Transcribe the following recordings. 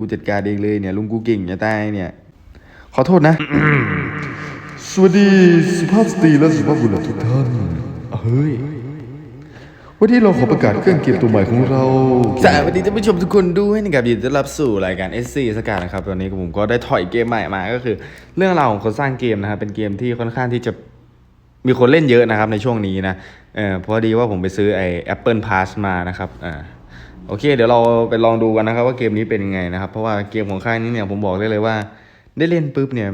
กูจัดการเองเลยเนี่ยลุงกูเก่งจะตายเนี่ย ขอโทษนะ สวัสดีสุภาพสตรีและสุภาพบุรุษทุกท่านเฮ้ยวันนี้เราขอประกาศเครื่องเกมตัวใหม่ของเราสวัสดีท่านผู้ชมทุกคนด้วยนะครับยินดีต้อนรับสู่รายการ SC สกัดนะครับตอนนี้ผมก็ได้ถอยเกมใหม่มาก็คือ เรื่องราวของคนสร้างเกมนะครับเป็นเกมที่ค่อนข้างที่จะมีคนเล่นเยอะนะครับในช่วงนี้นะเออเพราะดีว่าผมไปซื้อไอ้ Apple Pass มานะครับอ่า โอเค เดี๋ยวเราไปลองดูกันนะครับ ว่าเกมนี้เป็นยังไงนะครับ เพราะว่าเกมของค่ายนี้เนี่ยผมบอกได้เลยว่า ได้เล่นปุ๊บเนี่ย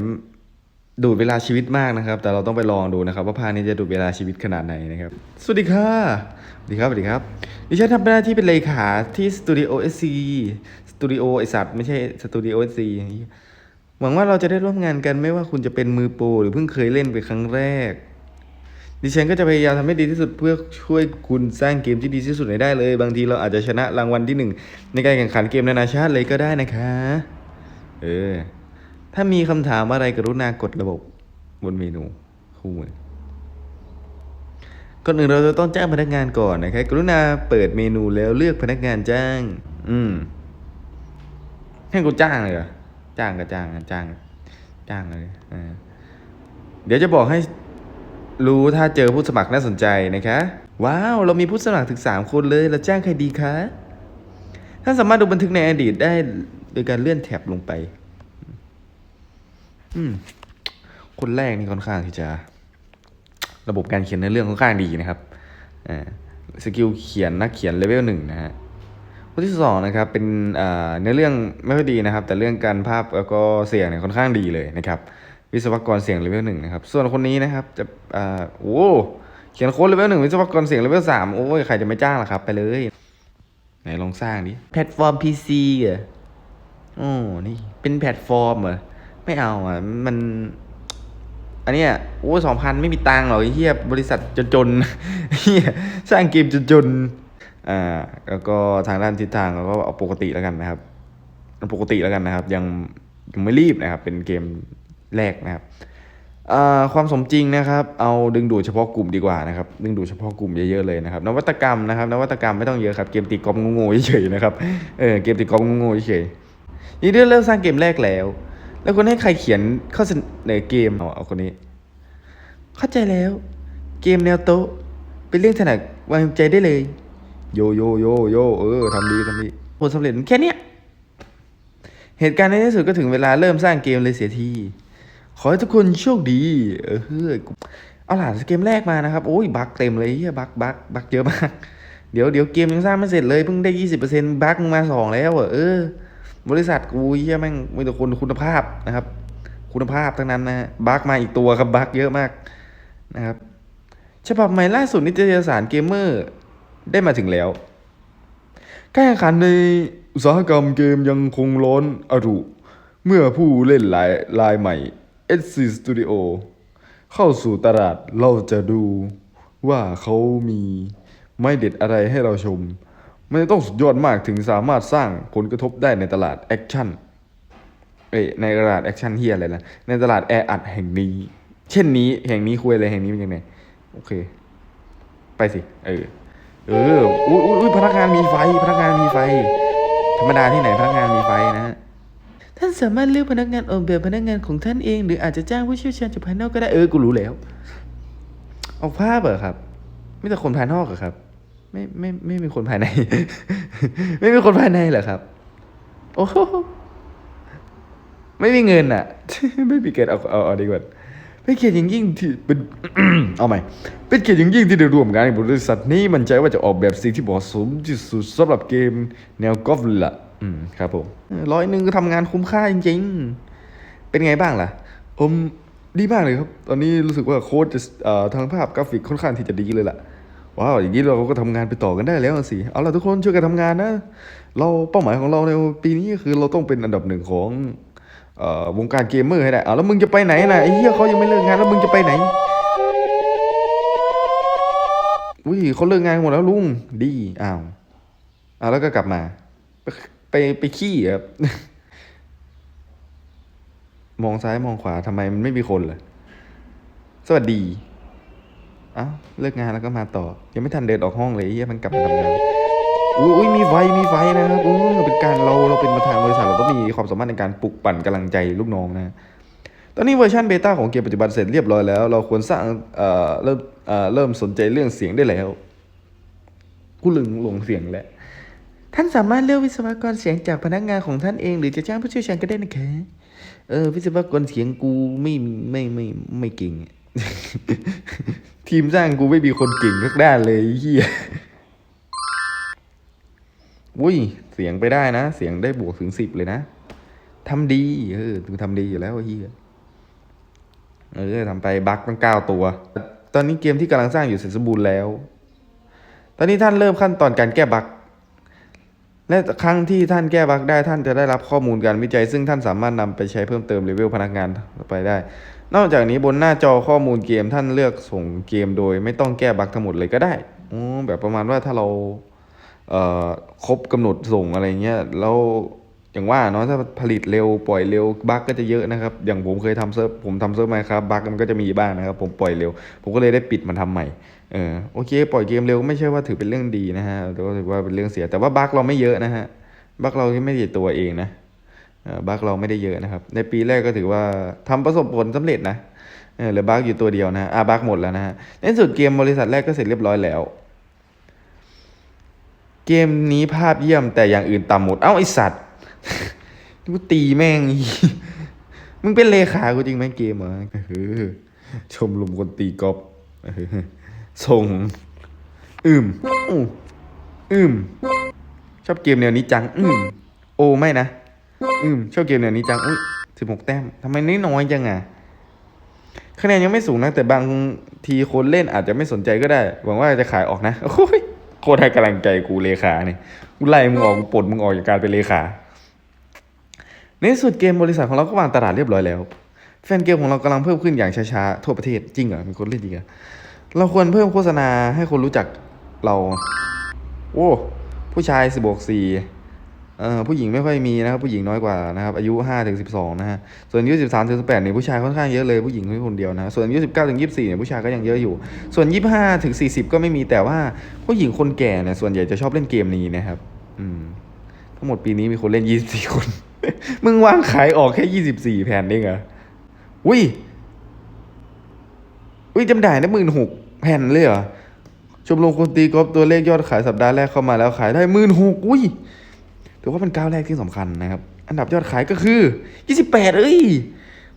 ดูดเวลาชีวิตมากนะครับ แต่เราต้องไปลองดูนะครับ ว่าภาคนี้จะดูดเวลาชีวิตขนาดไหนนะครับ สวัสดีค่ะสวัสดีครับสวัสดีครับดิฉันทำหน้าที่เป็นเลขาที่สตูดิโอเอสซีสตูดิโอไอสัตว์ไม่ใช่สตูดิโอเอสซีหวังว่าเราจะได้ร่วมงานกันไม่ว่าคุณจะเป็นมือโปรหรือเพิ่งเคยเล่นเป็นครั้งแรก ดิฉันก็จะพยายามทำให้ดีที่สุดเพื่อช่วยคุณสร้างเกมที่ดีที่สุดให้ได้เลย บางทีเราอาจจะชนะรางวัลที่หนึ่งในการแข่งขันเกมนานาชาติเลยก็ได้นะคะ เออ ถ้ามีคำถามอะไรกรุณากดระบบบนเมนูคู่มือก่อนอื่นเราจะต้องจ้างพนักงานก่อนนะครับ กรุณาเปิดเมนูแล้วเลือกพนักงานจ้าง อืม ให้กูจ้างเลยเหรอ จ้างก็จ้างจ้าง จ้างเลย อ่า เดี๋ยวจะบอกให้ รู้ถ้าเจอผู้สมัครน่าสนใจนะคะ ว้าว เรามีผู้สมัครถึงสามคนเลย เราจ้างใครดีคะท่านสามารถดูบันทึกในอดีตได้โดยการเลื่อนแท็บลงไป อืม คนแรกนี่ค่อนข้างที่จะ ระบบการเขียนในเรื่องค่อนข้างดีนะครับอ่าสกิลเขียนนักเขียนเลเวลหนึ่งนะฮะคนที่สองนะครับเป็นอ่าเนื้อเรื่องไม่ค่อยดีนะครับ แต่เรื่องการภาพแล้วก็เสียงเนี่ยค่อนข้างดีเลยนะครับ วิศวกรเสียงเลเวลหนึ่งนะครับ ส่วนคนนี้นะครับจะอ่าโอ้เขียนโค้ดเลเวลหนึ่งวิศวกรเสียงเลเวลสามโอ้ยใครจะไม่จ้างล่ะครับ ไปเลย ไหนลองสร้างดิแพลตฟอร์ม PC เหรอโอ้นี่เป็นแพลตฟอร์มเหรอไม่เอาอะมัน อันเนี้ยโอ้สองพันไม่มีตังค์หรอกเฮียบริษัทจนๆเฮียสร้างเกมจนๆอ่าแล้วก็ทางด้านทิศทางเราก็เอาปกติแล้วกันนะครับปกติแล้วกันนะครับ ยังยังไม่รีบนะครับ เป็นเกม แรกนะครับความสมจริงนะครับ เอาดึงดูดเฉพาะกลุ่มดีกว่านะครับ ดึงดูดเฉพาะกลุ่มเยอะๆเลยนะครับ นวัตกรรมนะครับ นวัตกรรมไม่ต้องเยอะครับ เกมตีกอล์ฟโง่ๆเฉยๆนะครับ เออ เกมตีกอล์ฟโง่ๆเฉยๆนี่เริ่มสร้างเกมแรกแล้ว แล้วคนให้ใครเขียนข้อเสนอเกมเอาเอาคนนี้ เข้าใจแล้ว เกมแนวโต๊ะ เป็นเรื่องถนัดวางใจได้เลย โยโยโยโยเออทำดีทำดีผลสำเร็จแค่เนี้ย เหตุการณ์ในที่สุดก็ถึงเวลาเริ่มสร้างเกมเลยเสียที ขอให้ทุกคนโชคดี เออเฮ้ยเอาหลานเกมแรกมานะครับ โอ้ยบักเต็มเลยเฮียบักบักบักเยอะมาก เดี๋ยวเดี๋ยวเกมยังสร้างไม่เสร็จเลยเพิ่งได้ยี่สิบเปอร์เซ็นต์บักมาสองแล้วเออ บริษัทกูเฮียแม่งมีแต่คนคุณภาพนะครับ คุณภาพทั้งนั้นนะบักมาอีกตัวครับบักเยอะมากนะครับฉบับใหม่ล่าสุดนิตยสารเกมเมอร์ได้มาถึงแล้วการแข่งขันในอุตสาหกรรมเกมยังคงร้อนอรุเมื่อผู้เล่นรายรายใหม่ SC Studio เข้าสู่ตลาดเราจะดูว่าเขามีไม่เด็ดอะไรให้เราชม มันจะต้องสุดยอดมากถึงสามารถสร้างผลกระทบได้ในตลาดแอคชั่นเอ้ในตลาดแอคชั่นเฮียอะไรนะในตลาดแออัดแห่งนี้ เช่นนี้แห่งนี้คุยอะไรแห่งนี้เป็นยังไงโอเค ไปสิ เออ เอออุ้ยอุ้ยอุ้ยพนักงานมีไฟ พนักงานมีไฟ ธรรมดาที่ไหนพนักงานมีไฟนะฮะ ท่านสามารถเลือกพนักงานออกแบบพนักงานของท่านเอง หรืออาจจะจ้างผู้เชี่ยวชาญจากภายนอกก็ได้เออกูรู้แล้ว ออกภาพเหรอครับ ไม่แต่คนภายนอกเหรอครับ ไม่ไม่ไม่มีคนภายใน ไม่มีคนภายในเหรอครับ โอ้โหไม่มีเงินอะ ไม่มีเกินเอาเอาเอาดีกว่าเป็นเกียรติอย่างยิ่งที่เป็นเอาใหม่เป็นเกียรติอย่างยิ่งที่ได้ร่วมงานกับบริษัทนี้มันใจว่าจะออกแบบสิ่งที่เหมาะสมที่สุดสำหรับเกมแนวกอล์ฟลยละ อืมครับผมร้อยหนึ่งก็ทำงานคุ้มค่าจริง ๆ เป็นไงบ้างล่ะ ผมดีมากเลยครับ ตอนนี้รู้สึกว่าโค้ดจะเอ่อทางภาพกราฟิกค่อนข้างที่จะดีเลยล่ะว้าวอย่างนี้เราก็ทำงานไปต่อกันได้แล้วสิเอาล่ะทุกคนช่วยกันทำงานนะเราเป้าหมายของเราในปีนี้คือเราต้องเป็นอันดับหนึ่งของวงการเกมเมอร์ให้ได้เอาแล้วมึงจะไปไหนน่ะไอ้เหี้ยเขายังไม่เลิกงานแล้วมึงจะไปไหนอุ้ยเขาเลิกงานหมดแล้วลุงดีอ้าวอ้าวแล้วก็กลับมา ไปไปขี้ครับ มองซ้ายมองขวาทำไมมันไม่มีคนเลยสวัสดีอ้าวเลิกงานแล้วก็มาต่อ ยังไม่ทันเดินออกห้องเลยเหี้ยมันกลับมาทำงานอุ้ยมีไฟมีไฟนะครับเออเป็นการเราเราเป็นประธานบริษัทเราต้องมีความสามารถในการปลุกปั่นกำลังใจลูกน้องนะ ตอนนี้เวอร์ชันเบต้าของเกมปัจจุบันเสร็จเรียบร้อยแล้ว เราควรสร้างเอ่อเริ่มเอ่อเริ่มสนใจเรื่องเสียงได้แล้วกูลึงหลงเสียงแล้ว ท่านสามารถเลือกวิศวกรเสียงจากพนักงานของท่านเอง หรือจะจ้างผู้เชี่ยวชาญก็ได้นะคะเออ วิศวกรเสียงกูไม่ไม่ไม่ไม่เก่งทีมสร้างกูไม่มีคนเก่งสักด้านเลยเฮียอุ้ย เสียงไปได้นะ เสียงได้บวกถึงสิบเลยนะทำดีเออกูทำดีอยู่แล้วเฮียเออทำไปบั๊กตั้งเก้าตัว ตอนนี้เกมที่กำลังสร้างอยู่เสร็จสมบูรณ์แล้ว ตอนนี้ท่านเริ่มขั้นตอนการแก้บั๊ก และครั้งที่ท่านแก้บั๊กได้ท่านจะได้รับข้อมูลการวิจัย ซึ่งท่านสามารถนำไปใช้เพิ่มเติมเลเวลพนักงานไปได้ นอกจากนี้บนหน้าจอข้อมูลเกมท่านเลือกส่งเกมโดย ไม่ต้องแก้บั๊กทั้งหมดเลยก็ได้อแบบประมาณว่าถ้าเราเอ่อครบกำหนดส่งอะไรเงี้ยแล้ว อย่างว่าเนาะถ้าผลิตเร็วปล่อยเร็วบั๊กก็จะเยอะนะครับ อย่างผมเคยทำเซิร์ฟผมทำเซิร์ฟมาครับบั๊กมันก็จะมีบ้างนะครับ ผมปล่อยเร็ว ผมก็เลยได้ปิดมันทำใหม่เออโอเค ปล่อยเกมเร็วไม่ใช่ว่าถือเป็นเรื่องดีนะฮะแต่ว่าถือว่าเป็นเรื่องเสียแต่ว่าบั๊กเราไม่เยอะนะฮะบั๊กเราไม่ได้ตัวเองนะเออบั๊กเราไม่ได้เยอะนะครับ ในปีแรกก็ถือว่าทำประสบผลสำเร็จนะเออเหลือบั๊กอยู่ตัวเดียวนะอะบั๊กหมดแล้วนะฮะในสุดเกมบริษัทแรกก็เสร็จเรียบร้อยแล้วเกมนี้ภาพเยี่ยมแต่อย่างอื่นต่ำหมด เอ้าไอสัตว์ กูตีแม่ง มึงเป็นเลขากูจริงไหมเกมเหรอเออชมรมคนตีกอล์ฟเออส่ง อืมอืม ชอบเกมแนวนี้จัง อืม โอไม่นะ อืม ชอบเกมแนวนี้จัง อุ้ยสิบหกแต้มทำไมน้อยน้อยจังอะคะแนนยังไม่สูงนะ แต่บางทีคนเล่นอาจจะไม่สนใจก็ได้ หวังว่าจะขายออกนะ โอ้ยโคตรให้กำลังใจกูเลขาเนี่ยกูไล่มึงออกกูปลดมึงออกจากการเป็นเลขา ในสุดเกมบริษัทของเราก็วางตลาดเรียบร้อยแล้ว แฟนเกมของเรากำลังเพิ่มขึ้นอย่างช้าๆทั่วประเทศจริงเหรอมีคนเล่นจริงเหรอเราควรเพิ่มโฆษณาให้คนรู้จักเรา โอ้ผู้ชายสิบวกสี่เอ่อผู้หญิงไม่ค่อยมีนะครับผู้หญิงน้อยกว่านะครับอายุห้าถึงสิบสองนะฮะส่วนอายุสิบสามถึงสิบแปดเนี่ยผู้ชายค่อนข้างเยอะเลยผู้หญิงแค่คนเดียวนะส่วนอายุสิบเก้าถึงยี่สิบสี่เนี่ยผู้ชายก็ยังเยอะอยู่ ส่วนยี่สิบห้าถึงสี่สิบก็ไม่มีแต่ว่าผู้หญิงคนแก่เนี่ยส่วนใหญ่จะชอบเล่นเกมนี้นะครับ อืมทั้งหมดปีนี้มีคนเล่นยี่สิบสี่คน มึงวางขายออกแค่ยี่สิบสี่แผ่นเองเหรออุ้ย อุ้ยจำได้นะหมื่นหกแผ่นเลยเหรอ ชมรมคนตีกอล์ฟตัวเลขยอดขายสัปดาห์แรกเข้ามาแล้วขายได้หมื่นหกอุ้ย ถือว่าเป็นก้าวแรกที่สำคัญนะครับ อันดับยอดขายก็คือยี่สิบแปดเอ้ย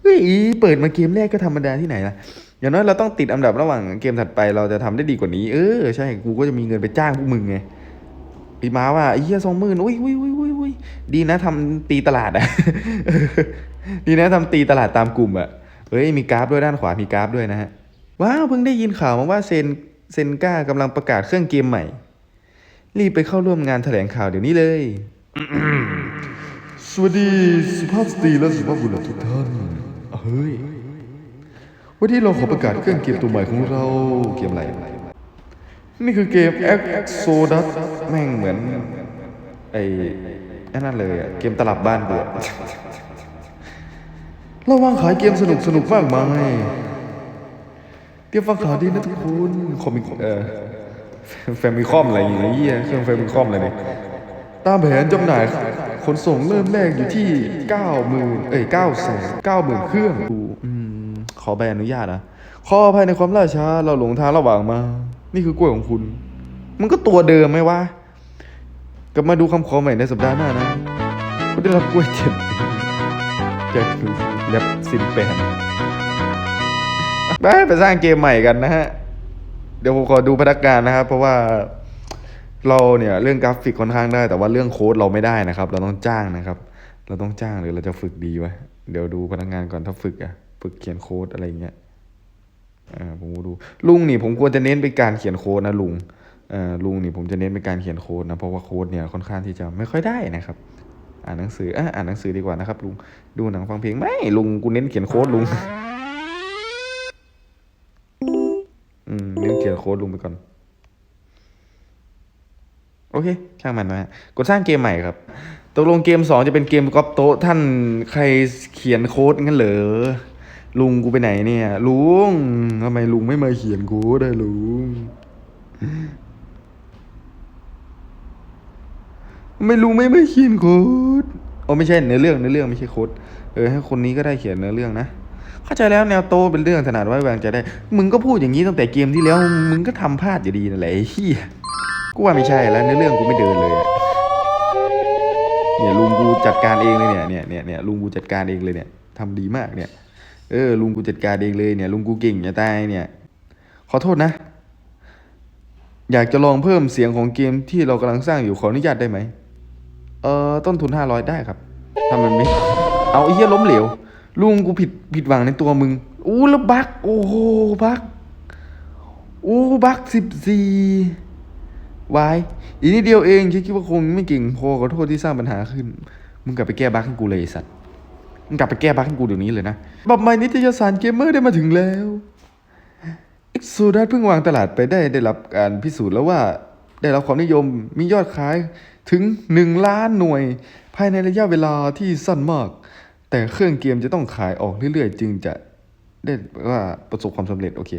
เฮ้ยเปิดมาเกมแรกก็ธรรมดาที่ไหนล่ะอย่างน้อยเราต้องติดอันดับระหว่างเกมถัดไปเราจะทำได้ดีกว่านี้ เออ ใช่ กูก็จะมีเงินไปจ้างพวกมึงไง ปีมาว่าไอ้เหี้ยสองหมื่นอุ้ยอุ้ยอุ้ยอุ้ยอุ้ยดีนะทำตีตลาดอะดีนะทำตีตลาดตามกลุ่มอะเฮ้ยมีกราฟด้วยด้านขวามีกราฟด้วยนะฮะว้าวเพิ่งได้ยินข่าวมาว่าเซนเซนก้ากำลังประกาศเครื่องเกมใหม่ รีบไปเข้าร่วมงานแถลงข่าวเดี๋ยวนี้เลยสวัสดีสุภาพสตรีและสุภาพบุรุษทุกท่านเฮ้ยวันนี้เราขอประกาศเครื่องเกมตัวใหม่ของเราเกมอะไร นี่คือเกม Exodus แม่งเหมือน ไอ้ไอ้นั่นเลยอะเกมตลับบ้านกูอะเราวางขายเกมสนุกสนุกมากมายเตรียมฟังข่าวดีนะทุกคนคอมิเออแฟมิคอมอะไรอย่างเงี้ยเครื่องแฟมิคอมอะไรเนี่ยตามแผนจำหน่ายขนส่งเริ่มแรกอยู่ที่เก้าหมื่นเอ้ยเก้าแสนเก้าหมื่นเครื่องกูอืมขอใบอนุญาตนะขออภัยในความล่าช้าเราหลงทางระหว่างมา นี่คือกล้วยของคุณ มันก็ตัวเดิมไหมวะกลับมาดูคำขอใหม่ในสัปดาห์หน้านะคุณได้รับกล้วยเจ็ดจะคือแลบซินแปนไปไปสร้างเกมใหม่กันนะฮะ เดี๋ยวผมขอดูพนักงานนะครับ เพราะว่าเราเนี่ยเรื่องกราฟิกค่อนข้างได้ แต่ว่าเรื่องโค้ดเราไม่ได้นะครับ เราต้องจ้างนะครับ เราต้องจ้างหรือเราจะฝึกดีวะเดี๋ยวดูพนักงานก่อนถ้าฝึกอะฝึกเขียนโค้ดอะไรเงี้ย อ่าผมดูลุงนี่ผมควรจะเน้นไปการเขียนโค้ดนะลุงเอ่อลุงนี่ผมจะเน้นไปการเขียนโค้ดนะเพราะว่าโค้ดเนี่ยค่อนข้างที่จะไม่ค่อยได้นะครับ อ่านหนังสืออะอ่านหนังสือดีกว่านะครับ ลุงดูหนังฟังเพลงไม่ลุงกูเน้นเขียนโค้ดลุงอืมเน้นเขียนโค้ดลุงไปก่อนโอเค ช่างมันนะฮะกดสร้างเกมใหม่ครับ ตกลงเกมสองจะเป็นเกมก๊อปโต๊ะท่านใครเขียนโค้ดงั้นเหรอ ลุงกูไปไหนเนี่ย ลุงทำไมลุงไม่มาเขียนโค้ดได้ลุง ไม่รู้ไม่ไม่เขียนโค้ดโอ้ไม่ใช่เนื้อเรื่องเนื้อเรื่องไม่ใช่โค้ดเออให้คนนี้ก็ได้เขียนเนื้อเรื่องนะเข้าใจแล้วแนวโตเป็นเรื่องถนัดไว้วางใจได้ มึงก็พูดอย่างนี้ตั้งแต่เกมที่แล้ว มึงก็ทำพลาดอยู่ดีนั่นแหละเฮียกูว่าไม่ใช่แล้วเนื้อเรื่องกูไม่เดินเลยเนี่ยลุงกูจัดการเองเลยเนี่ยเนี่ยเนี่ยเนี่ยลุงกูจัดการเองเลยเนี่ยทำดีมากเนี่ย เออลุงกูจัดการเองเลยเนี่ยลุงกูเก่งอย่าตายเนี่ย ขอโทษนะ อยากจะลองเพิ่มเสียงของเกมที่เรากำลังสร้างอยู่ขออนุญาตได้ไหมเออต้นทุนห้าร้อยได้ครับทำมันไม่เอาไอ้เหี้ยล้มเหลวลุงกูผิดผิดหวังในตัวมึงอู้แล้วบักโอ้โหบักอู้บักสิบสี่วายอีกนิดเดียวเองคิดคิดว่าคงไม่เก่งพอขอโทษที่สร้างปัญหาขึ้น มึงกลับไปแก้บักให้กูเลยสัตว์ มึงกลับไปแก้บักให้กูเดี๋ยวนี้เลยนะบับใหม่นิตยสารเกมเมอร์ได้มาถึงแล้วเอ็กโซดัสเพิ่งวางตลาดไปได้ได้รับการพิสูจน์แล้วว่าได้รับความนิยมมียอดขายถึง 1 ล้านหน่วย ภายในระยะเวลาที่สั้นมาก แต่เครื่องเกมจะต้องขายออกเรื่อยๆ จึงจะได้ว่าประสบความสำเร็จโอเค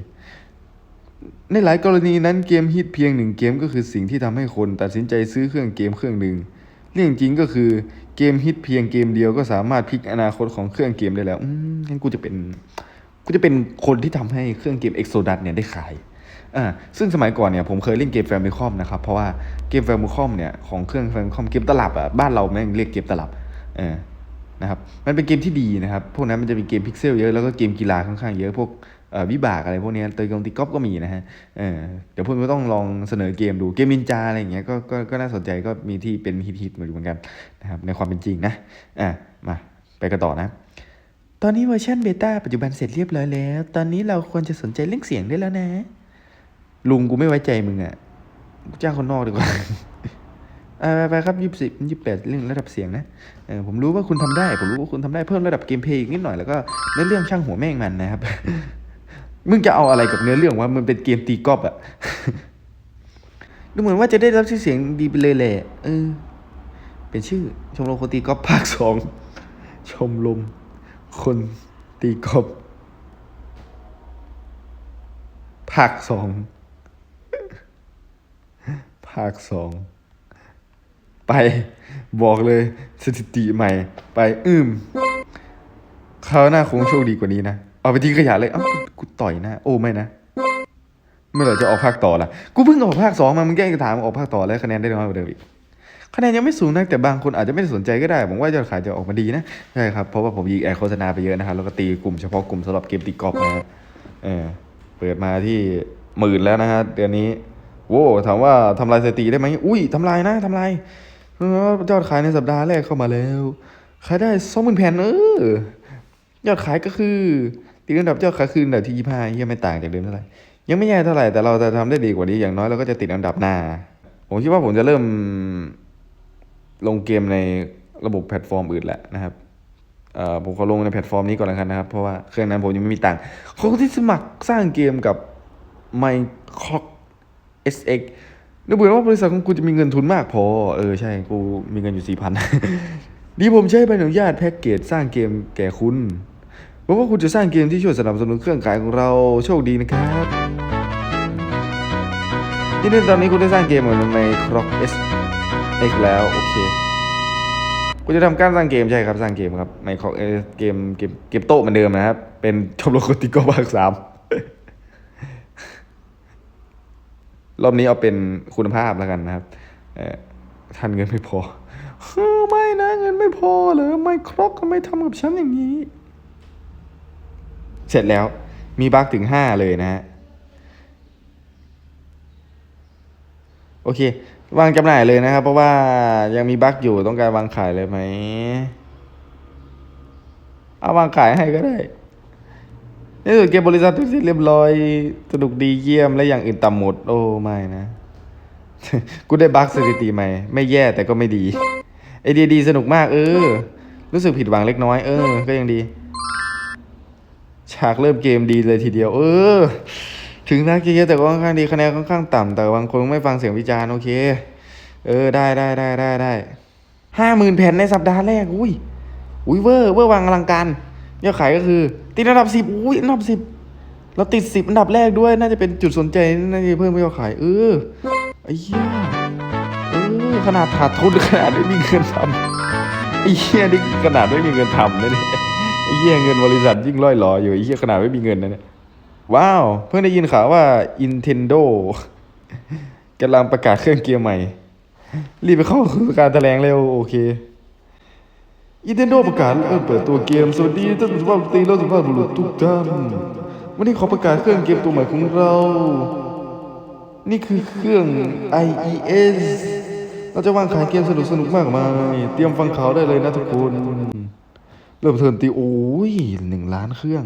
ในหลายกรณีนั้นเกมฮิตเพียงหนึ่งเกมก็คือสิ่งที่ทำให้คนตัดสินใจซื้อเครื่องเกมเครื่องหนึ่งเรื่องจริงก็คือ เกมฮิตเพียงเกมเดียวก็สามารถพลิกอนาคตของเครื่องเกมได้แล้ว อืมงั้นกูจะเป็นกูจะเป็นคนที่ทำให้เครื่องเกม Exodus เนี่ยได้ขายอ่าซึ่งสมัยก่อนเนี่ยผมเคยเล่นเกมแฟมิคอมนะครับ เพราะว่าเกมแฟมิคอมเนี่ยของเครื่องแฟมิคอมเกมตลับอะบ้านเราแม่งเรียกเกมตลับเออนะครับมันเป็นเกมที่ดีนะครับ พวกนั้นมันจะมีเกมพิกเซลเยอะแล้วก็เกมกีฬาค่อนข้างเยอะพวก วิบากอะไรพวกนี้เตยกงตีกอล์ฟก็มีนะฮะเออเดี๋ยวพวกนี้ต้องลองเสนอเกมดูเกมนินจาอะไรอย่างเงี้ยก็ก็ก็น่าสนใจก็มีที่เป็นฮิตๆมาอยู่เหมือนกันนะครับในความเป็นจริงนะอ่ามาไปกันต่อนะตอนนี้เวอร์ชันเบต้าปัจจุบันเสร็จเรียบร้อยแล้ว ตอนนี้เราควรจะสนใจเรื่องเสียงได้แล้วนะ ลุงกูไม่ไว้ใจมึงอะ่ะกูจ้างคนนอกดีกว่าไปไปครับยี่สิบยี่แปดเรื่องระดับเสียงนะเออผมรู้ว่าคุณทำได้ ผมรู้ว่าคุณทำได้เพิ่มระดับเกมเพลย์อีกนิดหน่อยแล้วก็เนื้อเรื่องช่างหัวแม่งมันนะครับ มึงจะเอาอะไรกับเนื้อเรื่องว่ามันเป็นเกมตีกอล์ฟอะดูเหมือนว่าจะได้รับชื่อเสียงดีไปเลยแหละเออ เป็นชื่อ ชมรมคนตีกอล์ฟภาคสองชมรมคนตีกอล์ฟภาคสองภาคสองไปบอกเลยสถิติใหม่ ไป อืมคราวหน้าคงโชคดีกว่านี้นะ เอาไปทิ้งขยะเลยเอ้ากูต่อยหน้าโอ้ไม่นะเมื่อไหร่จะออกภาคต่อล่ะ กูเพิ่งออกภาคสองมา มึงแกล้งถามออกภาคต่อแล้วคะแนนได้น้อยกว่าเดิมอีก คะแนนยังไม่สูงนักแต่บางคนอาจจะไม่สนใจก็ได้ ผมว่ายอดขายจะออกมาดีนะ ใช่ครับ เพราะว่าผมยิงแอร์โฆษณาไปเยอะนะครับ แล้วก็ตีกลุ่มเฉพาะกลุ่มสำหรับเกมตีกอล์ฟนะฮะเออ เปิดมาที่หมื่นแล้วนะฮะเดือนนี้ โว้ถามว่าทำลายสถิติได้ไหม อุ้ยทำลายนะทำลายเออยอดขายในสัปดาห์แรกเข้ามาแล้ว ขายได้สองหมื่นแผ่นเออ ยอดขายก็คือ ตีอันดับยอดขาคืออันดับที่ยี่ห้ายังไม่ต่างจากเดิมเท่าไหร่ยังไม่แย่เท่าไหร่แต่เราจะทำได้ดีกว่านี้อย่างน้อยเราก็จะติดอันดับหน้า ผมคิดว่าผมจะเริ่มลงเกมในระบบแพลตฟอร์มอื่นแหละนะครับผมขอลงในแพลตฟอร์มนี้ก่อนแล้วกันนะครับ เพราะว่าเครื่องนั้นผมยังไม่มีตังค์เขาที่สมัครสร้างเกมกับ Minecraft SX นึกเหมือนว่าบริษัทของกูจะมีเงินทุนมากพอ เออใช่กูมีเงินอยู่สี่พันดีผมใช้ใบอนุญาตแพ็กเกจสร้างเกมแก่คุณ วังว่าคุณจะสร้างเกมที่ช่วยสนับสนุนเครื่องขายของเราโชคดีนะครับที่นี่ตอนนี้คุณได้สร้างเกมเหมือนในครอก S X แล้วโอเคกูจะทำการสร้างเกมใช่ครับสร้างเกมครับในครอกเอเกมเกมเกมโต๊ะเหมือนเดิมนะครับ เป็นชมรมคนติโก้ภาคสามรอบนี้เอาเป็นคุณภาพแล้วกันนะครับเออท่านเงินไม่พอไม่นะเงินไม่พอเหรอไม่ครอกทำไมทำกับฉันอย่างนี้ เสร็จแล้วมีบั๊กถึงห้าเลยนะฮะโอเควางจำหน่ายเลยนะครับ เพราะว่ายังมีบั๊กอยู่ต้องการวางขายเลยไหมเอาวางขายให้ก็ได้ในสุดเกมบริษัททุกสิ่งเรียบร้อยสนุกดีเยี่ยมและอย่างอื่นต่ำหมด โอ้ไม่นะ กูได้บั๊กสถิติใหม่ ไม่แย่แต่ก็ไม่ดีไอเดียดีสนุกมาก เออ รู้สึกผิดหวังเล็กน้อย เออ ก็ยังดี ฉากเริ่มเกมดีเลยทีเดียว เออ ถึงนักเยอะแต่ก็ค่อนข้างดีคะแนนค่อนข้างต่ำแต่บางคนไม่ฟังเสียงวิจารณ์โอเค เออได้ได้ได้ได้ได้ห้าหมื่นแผ่นในสัปดาห์แรกอุ้ยอุ้ยเวอร์เวอร์วางอลังการยอดขายก็คือ ติดอันดับสิบอุ้ยอันดับสิบเราติดสิบอันดับแรกด้วยน่าจะเป็นจุดสนใจน่าจะเพิ่มยอดขาย เออไอ้เหี้ยเออขนาดขาดทุนขนาดไม่มีเงินทำไอ้เหี้ยนี่ขนาดไม่มีเงินทำนะเนี่ย เหี้ยเงินบริษัทยิ่งร่อยหลออยู่ไอ้เหี้ยขนาดไม่มีเงินนะเนี่ยว้าว เพิ่งได้ยินข่าวว่า Nintendo กำลังประกาศเครื่องเกียร์ใหม่ รีบไปเข้าการแถลงเร็วโอเค Nintendo ประกาศเออเปิดตัวเกม สวัสดีท่านผู้ชมตีและสุภาพบุรุษทุกท่านวันนี้ขอประกาศเครื่องเกมตัวใหม่ของเรา นี่คือเครื่อง IES เราจะวางขายเกมสนุกสนุกมากมาย เตรียมฟังข่าวได้เลยนะทุกคน เริ่มเทิร์นตีโอ้ยหนึ่งล้านเครื่อง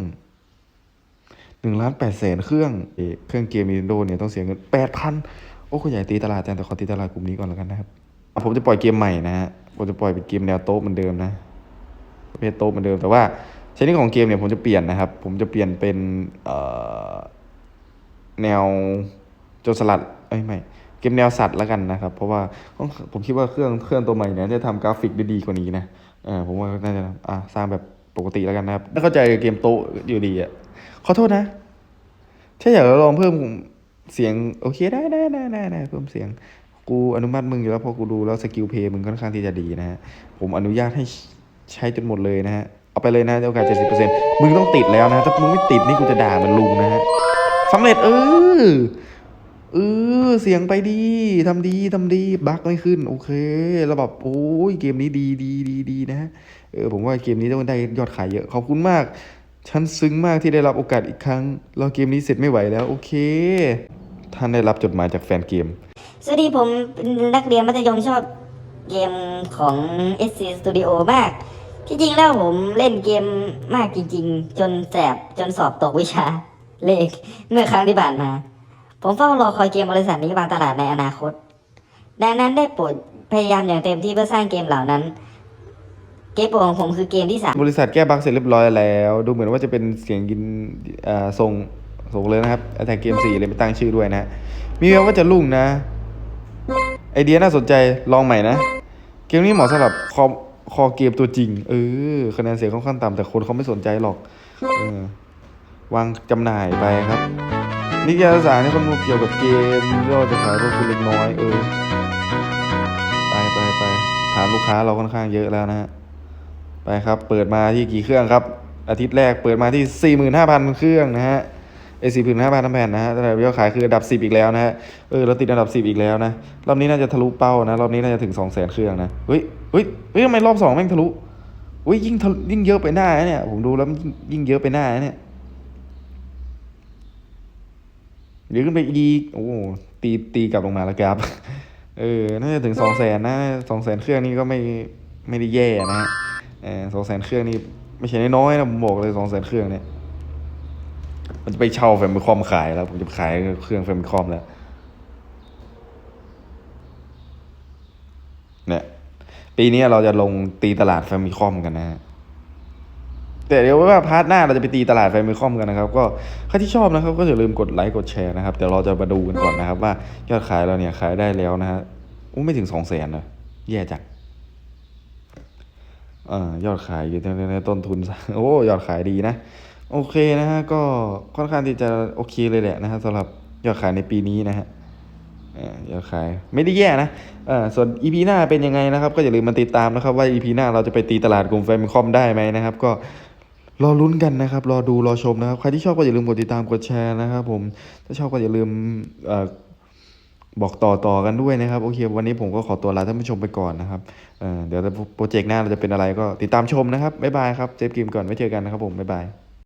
หนึ่งล้านแปดแสนเครื่องเอะเครื่องเกม Nintendo เนี่ยต้องเสียเงินแปดพันโอ้คุณใหญ่ตีตลาดจังแต่ขอตีตลาดกลุ่มนี้ก่อนแล้วกันนะครับผมจะปล่อยเกมใหม่นะฮะผมจะปล่อยเป็นเกมแนวโต๊ะเหมือนเดิมนะประเภทโต๊ะเหมือนเดิมแต่ว่าชนิดของเกมเนี่ยผมจะเปลี่ยนนะครับ ผมจะเปลี่ยนเป็นเอ่อแนวโจรสลัดเอ้ยไม่เกมแนวสัตว์แล้วกันนะครับ เพราะว่าผมคิดว่าเครื่องเครื่องตัวใหม่เนี่ยจะทำกราฟิกได้ดีกว่านี้นะ เออผมว่าน่าจะอะสร้างแบบปกติแล้วกันนะครับไม่เข้าใจเกมโต๊ะอยู่ดีอะขอโทษนะ ถ้าอยากลองเพิ่มเสียงโอเคได้ได้ได้ได้ได้เพิ่มเสียง กูอนุมัติมึงอยู่แล้วพราะกูดูแล้วสกิลเพย์มึงค่อนข้างที่จะดีนะฮะผมอนุญาตให้ใช้จนหมดเลยนะฮะเอาไปเลยนะโอกาสเจ็ดสิบเปอร์เซ็นต์มึงต้องติดแล้วนะถ้ามึงไม่ติดนี่กูจะด่ามันลุงนะฮะสำเร็จเออ เออเสียงไปดีทำดีทำดีบั๊กไม่ขึ้น โอเคแล้วแบบโอ้ยเกมนี้ดีดีดีดีนะเออผมว่าเกมนี้ต้องได้ยอดขายเยอะขอบคุณมากฉันซึ้งมากที่ได้รับโอกาสอีกครั้งรอเกมนี้เสร็จไม่ไหวแล้วโอเค ท่านได้รับจดหมายจากแฟนเกม สวัสดีผมนนักเรียนมัธยมชอบเกมของ SC Studio มาก ที่จริงแล้วผมเล่นเกมมากจริง ๆ จนแสบจนสอบตกวิชาเลขเมื่อครั้งที่ผ่านมา ผมเฝ้ารอคอยเกมบริษัทนี้วางตลาดในอนาคต ดังนั้นได้โปรดพยายามอย่างเต็มที่เพื่อสร้างเกมเหล่านั้น เกมโปรดของผมคือเกมที่สามบริษัทแก้บั๊กเสร็จเรียบร้อยแล้ว ดูเหมือนว่าจะเป็นเสียงยินส่งส่งเลยนะครับแต่เกมสี่เลยไม่ตั้งชื่อด้วยนะมีแววว่าจะลุ่งนะ ไอเดียน่าสนใจลองใหม่นะ เกมนี้เหมาะสำหรับคอคอเกมตัวจริง เออคะแนนเสียงค่อนข้างต่ำแต่คนเขาไม่สนใจหรอกเออวางจำหน่ายไปครับ นิตยสารนี่คนเกี่ยวกับเกมยอดจะขายก็คือเล็กน้อยเออไปไปไปฐานลูกค้าเราค่อนข้างเยอะแล้วนะฮะไปครับ เปิดมาที่กี่เครื่องครับ อาทิตย์แรกเปิดมาที่ 45,000 เครื่องนะฮะเอสี่พันห้าพันแผ่นนะฮะแต่ยอดขายคืออันดับ10อีกแล้วนะฮะ เออเราติดอันดับ10อีกแล้วนะ รอบนี้น่าจะทะลุเป้านะ รอบนี้น่าจะถึง200,000เครื่องนะ เฮ้ย เฮ้ย เฮ้ยทำไมรอบสองแม่งทะลุเฮ้ยยิ่งทะยิ่งเยอะไปหน้าเนี่ย ผมดูแล้วยิ่งยิ่งเยอะไปหน้าเนี่ย เดี๋ยวขึ้นไปอีกโอ้โหตีตีกลับลงมาแล้วครับ เออ น่าจะถึงสองแสนนะสองแสนเครื่องนี่ก็ไม่ไม่ได้แย่นะฮะเออสองแสนเครื่องนี่ไม่ใช่น้อยๆนะผมบอกเลยสองแสนเครื่องเนี่ยมันจะไปเช่าแฟมิคอมขายแล้ว ผมจะขายเครื่องแฟมิคอมแล้วเนี่ยปีนี้เราจะลงตีตลาดแฟมิคอมกันนะฮะ แต่เดี๋ยวว่าพาร์ทหน้าเราจะไปตีตลาดแฟมิคอมกันนะครับ ก็ใครที่ชอบนะครับ ก็อย่าลืมกดไลค์กดแชร์นะครับเดี๋ยวเราจะมาดูกันก่อนนะครับ ว่ายอดขายเราเนี่ยขายได้แล้วนะฮะโอ้ไม่ถึงสองแสนนะแย่จังอ่ายอดขายอยู่ในในต้นทุนโอ้ยอดขายดีนะ โอเคนะฮะก็ค่อนข้างที่จะโอเคเลยแหละนะฮะสำหรับยอดขายในปีนี้นะฮะยอดขายไม่ได้แย่นะส่วน EP หน้าเป็นยังไงนะครับ ก็อย่าลืมมาติดตามนะครับว่า EP หน้าเราจะไปตีตลาดกลุ่มแฟมิคอมได้ไหมนะครับ ก็ รอลุ้นกันนะครับ รอดูรอชมนะครับ ใครที่ชอบก็อย่าลืมกดติดตามกดแชร์นะครับผม ถ้าชอบก็อย่าลืมอบอกต่อต่อกันด้วยนะครับ โอเค วันนี้ผมก็ขอตัวลาท่านผู้ชมไปก่อนนะครับเเดี๋ยวโปรเจกต์หน้าเราจะเป็นอะไรก็ติดตามชมนะครับ บ๊ายบายครับ เจฟกิมก่อน ไว้เจอกันนะครับผม บ๊ายบาย